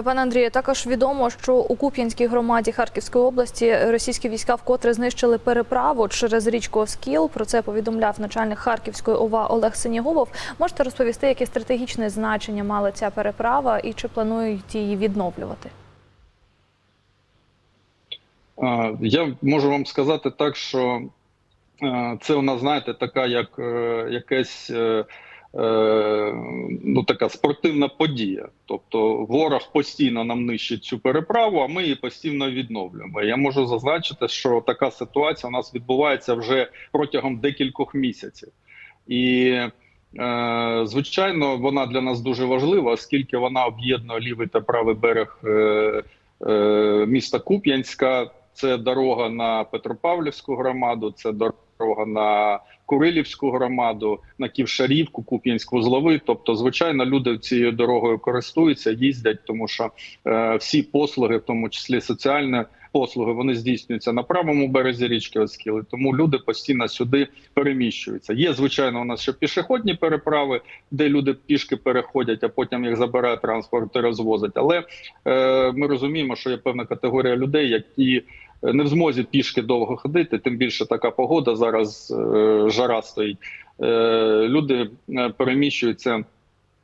Е, Пане Андрію, також відомо, що у Куп'янській громаді Харківської області російські війська вкотре знищили переправу через річку Оскіл. Про це повідомляв начальник Харківської ОВА Олег Синєгубов. Можете розповісти, яке стратегічне значення мала ця переправа і чи планують її відновлювати? Я можу вам сказати так, що е, це у нас, знаєте, така як е, якась е, ну, така спортивна подія. Тобто ворог постійно нам нищить цю переправу, а ми її постійно відновлюємо. Я можу зазначити, що така ситуація у нас відбувається вже протягом декількох місяців. І е, звичайно, вона для нас дуже важлива, оскільки вона об'єднує лівий та правий берег е, е, міста Куп'янська. Це дорога на Петропавлівську громаду, це дорога на Курилівську громаду, на Ківшарівку, Куп'янську вузловий. Тобто, звичайно, люди цією дорогою користуються, їздять, тому що е, всі послуги, в тому числі соціальні послуги, вони здійснюються на правому березі річки Оскіли. Тому люди постійно сюди переміщуються. Є звичайно, у нас ще пішохідні переправи, де люди пішки переходять, а потім їх забирає транспорт і розвозить. Але е, ми розуміємо, що є певна категорія людей, які не в змозі пішки довго ходити, тим більше така погода зараз е, жара стоїть. Е, люди е, переміщуються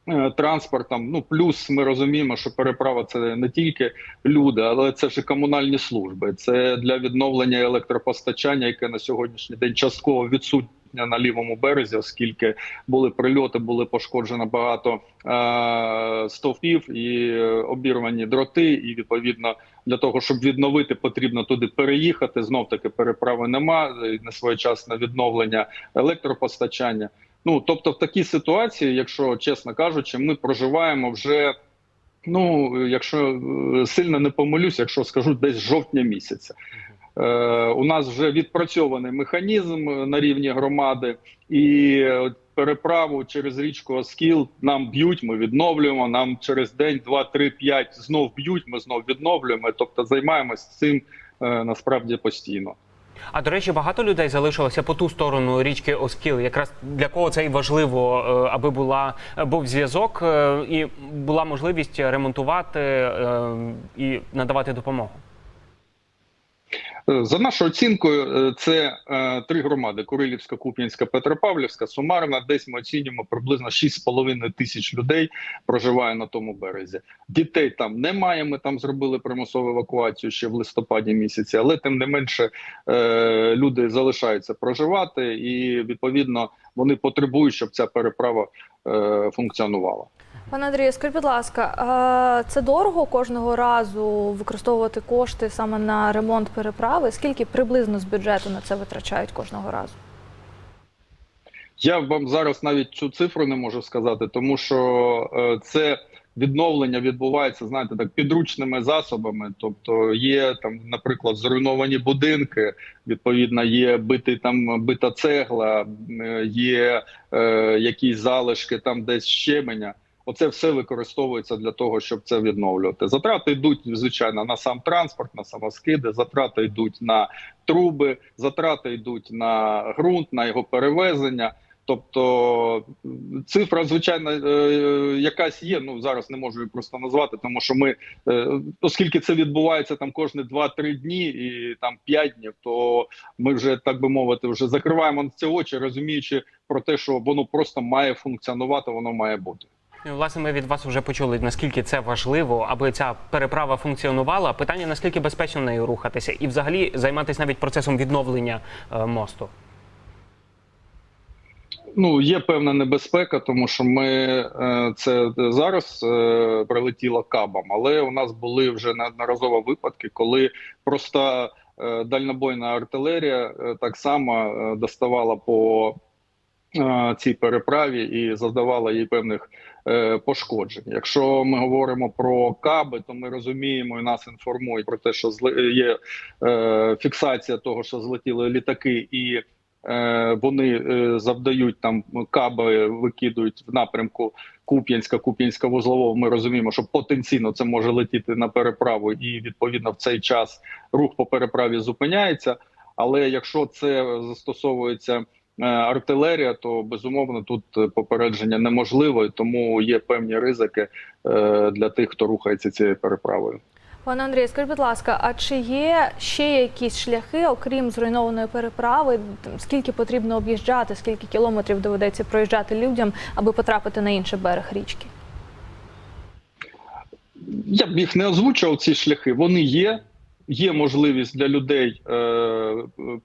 е, транспортом. Ну плюс ми розуміємо, що переправа це не тільки люди, але це ж і комунальні служби. Це для відновлення електропостачання, яке на сьогоднішній день частково відсутнє на лівому березі, оскільки були прильоти, були пошкоджено багато е, стовпів і обірвані дроти. І відповідно для того, щоб відновити, потрібно туди переїхати. Знов таки переправи нема е, не своєчасне відновлення електропостачання. Ну тобто, в такій ситуації, якщо чесно кажучи, ми проживаємо вже. Ну, якщо е, сильно не помилюсь, якщо скажу десь жовтня місяця. Е, у нас вже відпрацьований механізм на рівні громади, і переправу через річку Оскіл нам б'ють, ми відновлюємо. Нам через день, два, три, п'ять знов б'ють, ми знов відновлюємо. Тобто займаємось цим е, насправді постійно. А до речі, багато людей залишилося по ту сторону річки Оскіл. Якраз для кого це і важливо, е, аби була був зв'язок е, і була можливість ремонтувати е, і надавати допомогу. Е, За нашою оцінкою, е, це е, три громади: Курилівська, Куп'янська, Петропавлівська. Сумарно десь ми оцінюємо приблизно 6,5 тисяч людей проживає на тому березі. Дітей там немає. Ми там зробили примусову евакуацію ще в листопаді місяці, але тим не менше е, люди залишаються проживати, і відповідно вони потребують, щоб ця переправа е, функціонувала. Пане Андрію, скажіть, будь ласка, це дорого кожного разу використовувати кошти саме на ремонт переправи? Скільки приблизно з бюджету на це витрачають кожного разу? Я вам зараз навіть цю цифру не можу сказати, тому що е, це відновлення відбувається, знаєте, так підручними засобами. Тобто є там, наприклад, зруйновані будинки. Відповідно, є битий там бита цегла, е, є е, якісь залишки там десь щеменя. Оце все використовується для того, щоб це відновлювати. Затрати йдуть звичайно на сам транспорт, на самоскиди, затрати йдуть на труби, затрати йдуть на ґрунт, на його перевезення. Тобто цифра, звичайно, е, якась є. Ну зараз не можу її просто назвати, тому що ми, е, оскільки це відбувається там кожні 2-3 дні і там 5 днів, то ми вже так би мовити, вже закриваємо на це очі, розуміючи про те, що воно просто має функціонувати, воно має бути. Ну, Власне, ми від вас вже почули, наскільки це важливо, аби ця переправа функціонувала. Питання наскільки безпечно нею рухатися, і взагалі займатися навіть процесом відновлення е, мосту. Ну, є певна небезпека, тому що ми е, це зараз е, прилетіло кабом, але у нас були вже неодноразово випадки, коли просто дальнобойна артилерія так само доставала по цій переправі і завдавала їй певних пошкоджень. Якщо ми говоримо про каби, то ми розуміємо і нас інформують про те, що є е, фіксація того, що злетіли літаки і. Е, вони е, завдають там каби, викидують в напрямку Куп'янська, Куп'янська вузлового. Ми розуміємо, що потенційно це може летіти на переправу, і відповідно в цей час рух по переправі зупиняється. Але якщо це застосовується е, артилерія, то безумовно тут е, попередження неможливо, і тому є певні ризики е, для тих, хто рухається цією переправою. Пане Андрію, скажіть, будь ласка, а чи є ще якісь шляхи, окрім зруйнованої переправи? Скільки потрібно об'їжджати, скільки кілометрів доведеться проїжджати людям, аби потрапити на інший берег річки? Я б їх не озвучував ці шляхи. Вони є. Є можливість для людей е,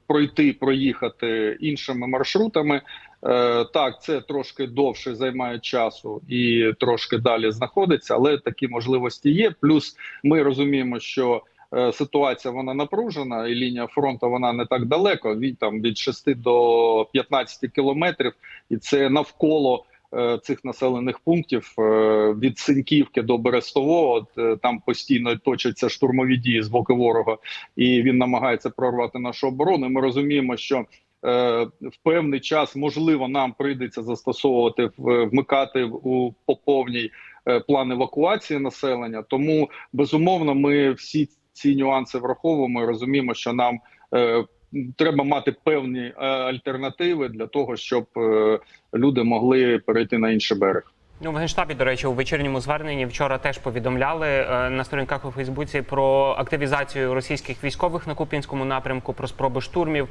пройти, проїхати іншими маршрутами. Е, так, це трошки довше займає часу і трошки далі знаходиться, але такі можливості є. Плюс ми розуміємо, що е, ситуація вона напружена, і лінія фронту вона не так далеко. Від там від 6 до 15 кілометрів, і це навколо цих населених пунктів е, від Синьківки до Берестового. Е, там постійно точаться штурмові дії з боку ворога, і він намагається прорвати нашу оборону. Ми розуміємо, що е, в певний час можливо нам прийдеться застосовувати вмикати у по повній е, план евакуації населення. Тому безумовно, ми всі ці нюанси враховуємо. і Розуміємо, що нам е, треба мати певні е, альтернативи для того, щоб е, люди могли перейти на інший берег. Ну, в генштабі, до речі, у вечірньому зверненні вчора теж повідомляли е, на сторінках у Фейсбуці про активізацію російських військових на Куп'янському напрямку, про спроби штурмів.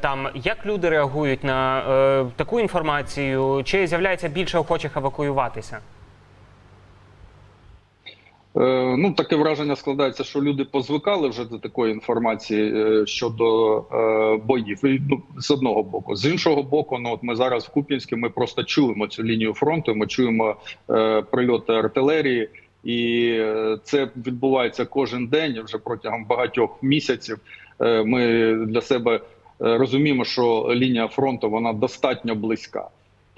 Там як люди реагують на таку інформацію? Чи з'являється більше охочих евакуюватися? Е, Ну, таке враження складається, що люди позвикали вже до такої інформації е, щодо е, боїв. І, ну, з одного боку, з іншого боку, ну от ми зараз в Куп'янську, ми просто чуємо цю лінію фронту. Ми чуємо е, прильоти артилерії, і це відбувається кожен день вже протягом багатьох місяців. Ми для себе розуміємо, що лінія фронту вона достатньо близька.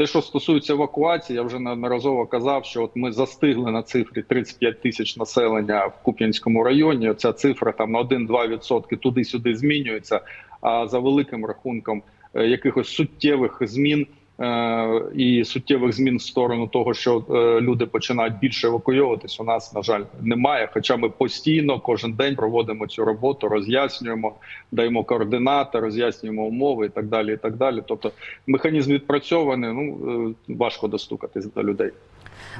Те, що стосується евакуації, я вже неодноразово казав, що от ми застигли на цифрі 35 тисяч населення в Куп'янському районі. Ця цифра там на 1-2% туди-сюди змінюється. А за великим рахунком е, якихось суттєвих змін і суттєвих змін в сторону того, що е, люди починають більше евакуйовуватись, у нас на жаль немає. Хоча ми постійно кожен день проводимо цю роботу, роз'яснюємо, даємо координати, роз'яснюємо умови і так далі. І так далі. Тобто механізм відпрацьований. Ну е, важко достукатись до людей.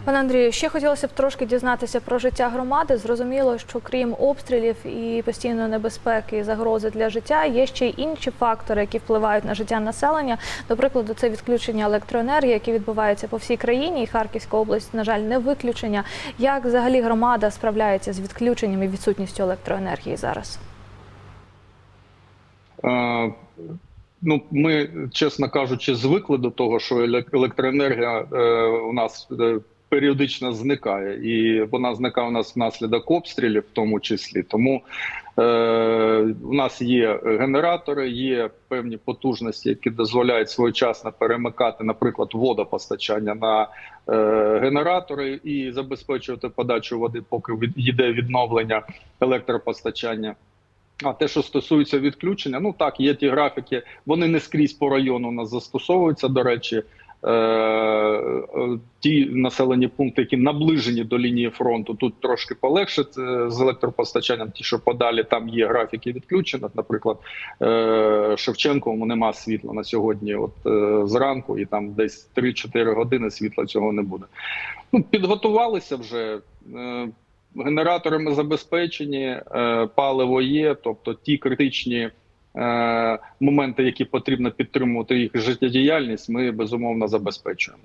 Пане Андрію, ще хотілося б трошки дізнатися про життя громади. Зрозуміло, що крім обстрілів і постійної небезпеки і загрози для життя, є ще й інші фактори, які впливають на життя населення. До прикладу, це відключення електроенергії, які відбуваються по всій країні, і Харківська область, на жаль, не виключення. Як взагалі громада справляється з відключенням і відсутністю електроенергії зараз? Е, Ну, ми, чесно кажучи, звикли до того, що елек- електроенергія е, у нас е, періодично зникає, і вона зникає у нас внаслідок обстрілів, в тому числі. Тому е, у нас є генератори, є певні потужності, які дозволяють своєчасно перемикати, наприклад, водопостачання на е, генератори і забезпечувати подачу води, поки від, йде відновлення електропостачання. А те, що стосується відключення, ну так, є ті графіки, вони не скрізь по району у нас застосовуються. До речі, е- ті населені пункти, які наближені до лінії фронту, тут трошки полегше з електропостачанням. Ті, що подалі, там є графіки відключення. Наприклад, е- Шевченковому нема світла на сьогодні. От е- зранку, і там десь 3-4 години світла цього не буде. Ну, підготувалися вже. Генераторами забезпечені, е, паливо є, тобто ті критичні е, моменти, які потрібно підтримувати їх життєдіяльність, ми безумовно забезпечуємо.